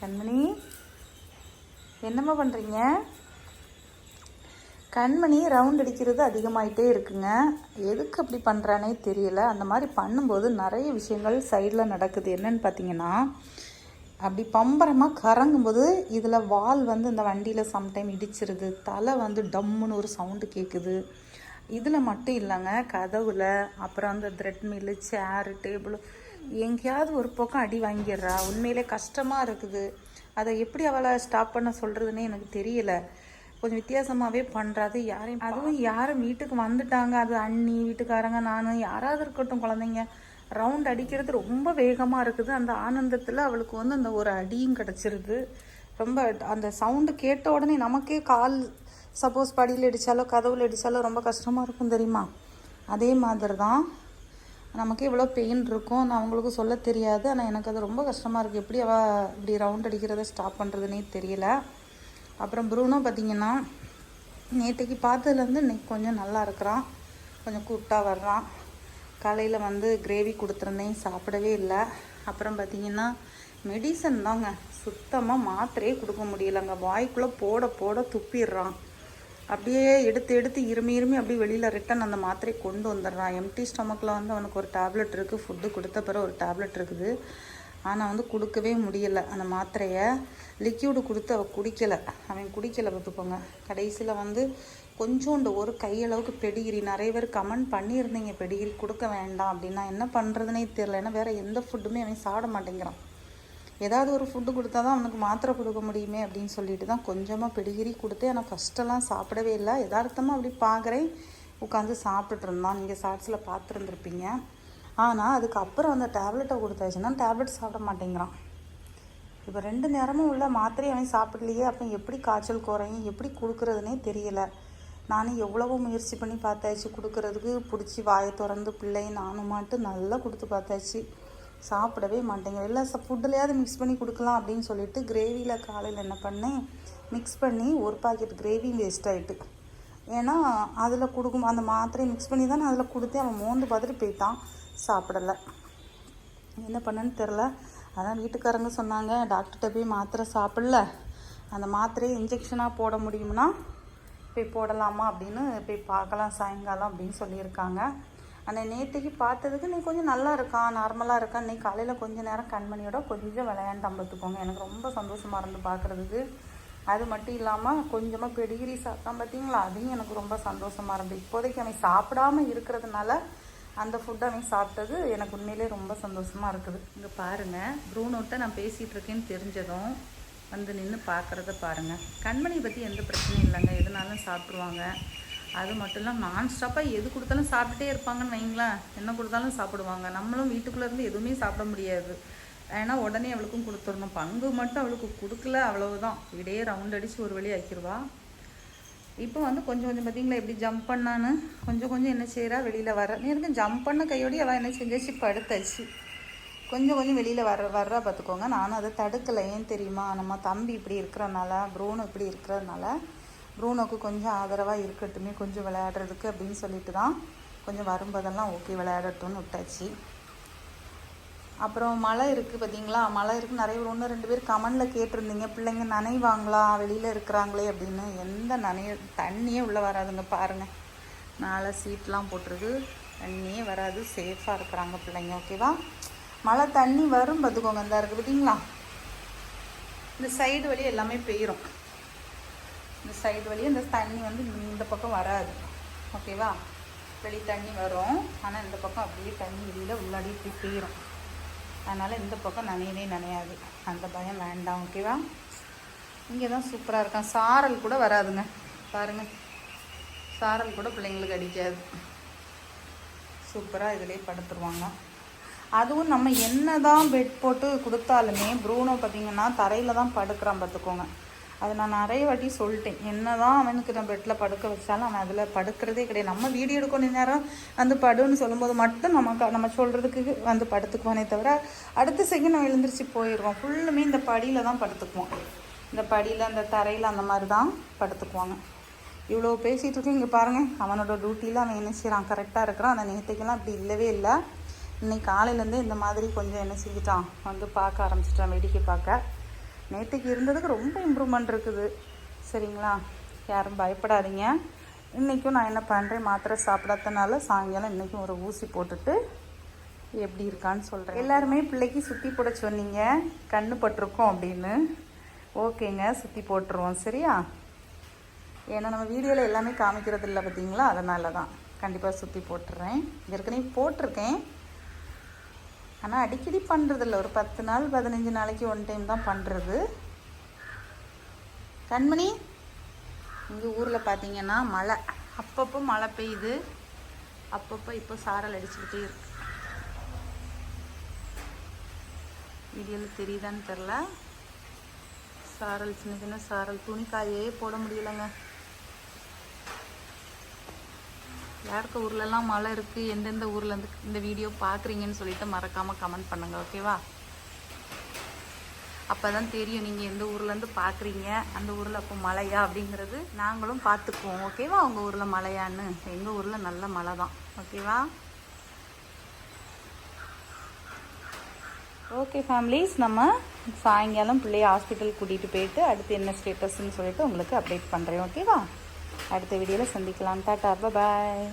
கண்மணி என்னம்மா பண்ணுறீங்க கண்மணி ரவுண்ட் அடிக்கிறது அதிகமாயிட்டே இருக்குங்க. எதுக்கு அப்படி பண்ணுறானே தெரியல. அந்த மாதிரி பண்ணும்போது நிறைய விஷயங்கள் சைடில் நடக்குது. என்னன்னு பார்த்தீங்கன்னா அப்படி பம்பரமாக கறங்கும்போது இதில் வால் வந்து இந்த வண்டியில் சம்டைம் இடிச்சிருது. தலை வந்து டம்முன்னு ஒரு சவுண்டு கேட்குது இதில் மட்டும் இல்லைங்க கதவுல அப்புறம் அந்த த்ரெட்மில்லு சேரு டேபிள் எங்கேயாவது ஒரு பக்கம் அடி வாங்கிடுறா. உண்மையிலே கஷ்டமாக இருக்குது. அதை எப்படி அவளை ஸ்டாப் பண்ண சொல்கிறதுனே எனக்கு தெரியல. கொஞ்சம் வித்தியாசமாகவே பண்ணுறாது யாரையும் அதுவும் யாரும் வீட்டுக்கு வந்துட்டாங்க. அது அண்ணி வீட்டுக்காரங்க நான் யாராவது இருக்கட்டும் குழந்தைங்க. ரவுண்ட் அடிக்கிறது ரொம்ப வேகமாக இருக்குது. அந்த ஆனந்தத்தில் அவளுக்கு வந்து அந்த ஒரு அடியும் கிடச்சிருது. ரொம்ப அந்த சவுண்டு கேட்ட உடனே நமக்கே கால் சப்போஸ் படியில் அடித்தாலோ கதவுல அடித்தாலோ ரொம்ப கஷ்டமாக இருக்கும் தெரியுமா? அதே மாதிரி தான் நமக்கு இவ்வளோ பெயின் இருக்கும். நான் அவங்களுக்கு சொல்ல தெரியாது. ஆனால் எனக்கு அது ரொம்ப கஷ்டமாக இருக்குது எப்படி அவள் இப்படி ரவுண்ட் அடிக்கிறத ஸ்டாப் பண்ணுறதுனே தெரியல. அப்புறம் ப்ரூனோ பார்த்தீங்கன்னா நேற்றைக்கு பார்த்ததுலேருந்து இன்னைக்கு கொஞ்சம் நல்லா இருக்கிறான். கொஞ்சம் கூட்டாக வர்றான். காலையில் வந்து கிரேவி கொடுத்துருந்தேன். சாப்பிடவே இல்லை. அப்புறம் பார்த்தீங்கன்னா மெடிசன் தாங்க. சுத்தமாக மாத்திரையே கொடுக்க முடியலங்க. வாய்க்குள்ளே போட போட துப்பிடுறான். அப்படியே எடுத்து எடுத்து இருமி இருமி அப்படியே வெளியில் ரிட்டன் அந்த மாத்திரை கொண்டு வந்துடுறான். எம்டி ஸ்டொமக்கில் வந்து அவனுக்கு ஒரு டேப்லெட் இருக்குது ஃபுட்டு கொடுத்த பிறகு ஒரு டேப்லெட் இருக்குது. ஆனால் வந்து கொடுக்கவே முடியலை அந்த மாத்திரையை. லிக்யூடு கொடுத்து அவள் குடிக்கலை. அவன் குடிக்கலை பார்த்துக்கோங்க கடைசியில் வந்து கொஞ்சோண்டு ஒரு கையளவுக்கு பெடிகிரி நிறைய பேர் கமெண்ட் பண்ணியிருந்தீங்க. பெடிகிரி கொடுக்க வேண்டாம் அப்படின்னா என்ன பண்ணுறதுனே தெரில ஏன்னா வேறு எந்த ஃபுட்டுமே அவன் சாப்பிட மாட்டேங்கிறான். ஏதாவது ஒரு ஃபுட்டு கொடுத்தா தான் அவனுக்கு மாத்திரை கொடுக்க முடியுமே அப்படின்னு சொல்லிட்டு தான் கொஞ்சமாக பிடிகிரி கொடுத்து ஆனால் ஃபஸ்ட்டெல்லாம் சாப்பிடவே இல்லை. எதார்த்தமாக அப்படி பார்க்குறேன் உட்காந்து சாப்பிட்டுட்டு இருந்தான். நீங்கள் ஷார்ட்ஸில் பார்த்துருந்துருப்பீங்க. ஆனால் அதுக்கப்புறம் அந்த டேப்லெட்டை கொடுத்தாச்சுன்னா டேப்லெட் சாப்பிட மாட்டேங்கிறான். இப்போ ரெண்டு நேரமும் உள்ள மாத்திரையை அவன் சாப்பிடலையே அப்போ எப்படி காய்ச்சல் குறையும்? எப்படி கொடுக்குறதுனே தெரியல. நானும் எவ்வளவோ முயற்சி பண்ணி பார்த்தாச்சு. கொடுக்கறதுக்கு பிடிச்சி வாயை திறந்து பிள்ளை நானும் மாட்டு நல்லா கொடுத்து பார்த்தாச்சு. சாப்பிடவே மாட்டேங்கிற. இல்லை ச ஃபுட்டுலையாவது மிக்ஸ் பண்ணி கொடுக்கலாம் அப்படின்னு சொல்லிட்டு கிரேவியில் காலையில் என்ன பண்ணேன்? மிக்ஸ் பண்ணி ஒரு பாக்கெட் கிரேவி வேஸ்ட் ஆகிட்டு ஏன்னா அதில் கொடுக்கும் அந்த மாத்திரையை மிக்ஸ் பண்ணி தான் அதில் கொடுத்தேன். அவன் மோந்து பார்த்துட்டு போயிட்டான். சாப்பிடலை. என்ன பண்ணேன்னு தெரில அதான் வீட்டுக்காரங்க சொன்னாங்க டாக்டர்கிட்ட போய் மாத்திரை சாப்பிடல. அந்த மாத்திரையை இன்ஜெக்ஷனாக போட முடியும்னா போய் போடலாமா அப்படின்னு போய் பார்க்கலாம் சாயங்காலம் அப்படின்னு சொல்லியிருக்காங்க. ஆனால் நேற்றுக்கு பார்த்ததுக்கு நீ கொஞ்சம் நல்லா இருக்கான் நார்மலாக இருக்கான் நீ காலையில் கொஞ்சம் நேரம் கண்மணியோட கொஞ்சம் விளையாண்டு பார்த்துக்கோங்க எனக்கு ரொம்ப சந்தோஷமாக இருந்து பார்க்குறதுக்கு. அது மட்டும் இல்லாமல் கொஞ்சமாக பெடிகிரி சாப்பிட்டான் பார்த்தீங்களா? அதையும் எனக்கு ரொம்ப சந்தோஷமாக இருந்து. இப்போதைக்கு அவன் சாப்பிடாம இருக்கிறதுனால அந்த ஃபுட்டை அவன் சாப்பிட்டது எனக்கு உண்மையிலே ரொம்ப சந்தோஷமாக இருக்குது. இங்கே பாருங்கள் ப்ரூனோட்ட நான் பேசிகிட்டு இருக்கேன்னு தெரிஞ்சதும் வந்து நின்று பார்க்குறத பாருங்கள் கண்மணி பற்றி எந்த பிரச்சனையும் இல்லைங்க. எதுனாலும் சாப்பிட்ருவாங்க அது மட்டும் இல்லாமல் நான் ஸ்டாப்பாக எது கொடுத்தாலும் சாப்பிட்டுட்டே இருப்பாங்கன்னு வைங்களேன். என்ன கொடுத்தாலும் சாப்பிடுவாங்க. நம்மளும் வீட்டுக்குள்ளேருந்து எதுவுமே சாப்பிட முடியாது. ஏன்னா உடனே அவளுக்கும் கொடுத்துடணும். பங்கு மட்டும் அவளுக்கு கொடுக்கல அவ்வளவுதான். வீடே ரவுண்ட் அடித்து ஒரு வழி ஆக்கிடுவா இப்போ வந்து கொஞ்சம் கொஞ்சம் பார்த்தீங்களா எப்படி ஜம்ப் பண்ணான்னு? கொஞ்சம் கொஞ்சம் என்ன செய்கிறா வெளியில் வர நேருக்கு ஜம்ப் பண்ண கையோடய அவள் என்ன செஞ்சாச்சு? படுத்தாச்சு. கொஞ்சம் கொஞ்சம் வெளியில் வர வர்றா பார்த்துக்கோங்க நானும் அதை தடுக்கலை. ஏன் தெரியுமா? நம்ம தம்பி இப்படி இருக்கிறனால ப்ரோனு இப்படி இருக்கிறதுனால ப்ரூனோக்கு கொஞ்சம் ஆதரவாக இருக்கட்டுமே கொஞ்சம் விளையாடுறதுக்கு அப்படின்னு சொல்லிட்டு தான் கொஞ்சம் வரும்போதெல்லாம் ஓகே விளையாடட்டும்னு விட்டாச்சு. அப்புறம் மழை இருக்குது பார்த்தீங்களா மழை இருக்குது நிறைய பேர் ஒன்று ரெண்டு பேர் கமெண்டில் கேட்டிருந்தீங்க. பிள்ளைங்க நனைவாங்களா? வெளியில் இருக்கிறாங்களே அப்படின்னு. எந்த நனைய தண்ணியே உள்ளே வராதுங்க பாருங்கள் மேலே சீட்லாம் போட்டிருக்கு தண்ணியே வராது சேஃபாக இருக்கிறாங்க பிள்ளைங்க ஓகேவா மழை தண்ணி வரும் பார்த்துக்கோங்க இந்த இருக்குது பார்த்தீங்களா இந்த சைடு வழி எல்லாமே பெய்யும். இந்த சைடு வழியே இந்த தண்ணி வந்து இந்த பக்கம் வராது. ஓகேவா வெளி தண்ணி வரும். ஆனால் இந்த பக்கம் அப்படியே தண்ணி வெளியில் உள்ளாடி இப்படி பெய்யும் அதனால் இந்த பக்கம் நனையவே நனையாது. அந்த பயம் வேண்டாம். ஓகேவா இங்கே தான் சூப்பராக இருக்கான். சாரல் கூட வராதுங்க. பாருங்கள் சாரல் கூட பிள்ளைங்களுக்கு அடிக்காது. சூப்பராக இதிலே படுத்துருவாங்க. அதுவும் நம்ம என்ன தான் பெட் போட்டு கொடுத்தாலுமே ப்ரூனோ பார்த்திங்கன்னா தரையில் தான் படுக்கிறான் பார்த்துக்கோங்க. அதை நான் நிறைய வாட்டி சொல்லிட்டேன். என்ன தான் அவனுக்கு நான் பெட்டில் படுக்க வச்சாலும் அவன் அதில் படுக்கிறதே கிடையாது. நம்ம வீடியோ எடுக்கணும் நேரம் வந்து படுன்னு சொல்லும்போது மட்டும் நமக்கு நம்ம சொல்கிறதுக்கு வந்து படுத்துக்குவானே தவிர அடுத்த செகண்ட் நம்ம எழுந்திரிச்சு போயிடுவான் ஃபுல்லுமே இந்த படியில் தான் படுத்துக்குவான் இந்த படியில் அந்த தரையில் அந்த மாதிரி தான் படுத்துக்குவாங்க. இவ்வளோ பேசிகிட்டு இருக்கேன். இங்கே பாருங்கள் அவனோட டியூட்டியில் அவன் என்ன செய்கிறான் கரெக்டாக இருக்கிறான். அந்த நேற்றுக்கெல்லாம் அப்படி இல்லவே இல்லை. இன்னைக்கு காலையிலேருந்தே இந்த மாதிரி கொஞ்சம் என்ன செஞ்சுட்டான்? வந்து பார்க்க ஆரம்பிச்சிட்டான் வேடிக்கை பார்க்க. நேற்றுக்கு இருந்ததுக்கு ரொம்ப இம்ப்ரூவ்மெண்ட் இருக்குது. சரிங்களா? யாரும் பயப்படாதீங்க. இன்றைக்கும் நான் என்ன பண்ணுறேன் மாத்திரை சாப்பிடாதனால சாயங்காலம் இன்றைக்கும் ஒரு ஊசி போட்டுட்டு எப்படி இருக்கான்னு சொல்கிறேன் எல்லாருமே பிள்ளைக்கு சுற்றி போட சொன்னீங்க. கண்ணு பட்டிருக்கோம் அப்படின்னு. ஓகேங்க சுற்றி போட்டுருவோம். சரியா? ஏன்னா நம்ம வீடியோவில் எல்லாமே காமிக்கிறது இல்லை பார்த்தீங்களா? அதனால தான் கண்டிப்பாக சுற்றி போட்டுறேன். ஏற்கனவே போட்டிருக்கேன். ஆனால் அடிக்கடி பண்ணுறதில்ல ஒரு பத்து நாள் பதினஞ்சு நாளைக்கு ஒன் டைம் தான் பண்ணுறது கண்மணி இங்கே ஊரில் பார்த்தீங்கன்னா மழை. அப்பப்போ மழை பெய்யுது. அப்பப்போ இப்போ சாரல் அடிச்சுக்கிட்டே இருக்கு. வீடியோவில் தெரியுதான்னு தெரில சாரல் சின்ன சின்ன சாரல். துணி காயே போட முடியலங்க. யாருக்கு ஊர்லலாம் மழை இருக்குது எந்தெந்த ஊரில் இருந்து இந்த வீடியோ பார்க்குறீங்கன்னு சொல்லிட்டு மறக்காமல் கமெண்ட் பண்ணுங்கள் ஓகேவா அப்போ தான் தெரியும் நீங்கள் எந்த ஊர்லேருந்து பார்க்குறீங்க அந்த ஊரில் அப்போ மழையா அப்படிங்கிறது நாங்களும் பார்த்துக்குவோம் ஓகேவா உங்கள் ஊரில் மழையான்னு. எங்கள் ஊரில் நல்ல மழை தான் ஓகேவா ஓகே ஃபேமிலிஸ் நம்ம சாயங்காலம் பிள்ளைய ஹாஸ்பிட்டல் கூட்டிகிட்டு போயிட்டு அடுத்து என்ன ஸ்டேட்டஸ்ன்னு சொல்லிட்டு உங்களுக்கு அப்டேட் பண்ணுறேன் ஓகேவா அடுத்த வீடியோவில் சந்திக்கலாம். டாட்டா பாய்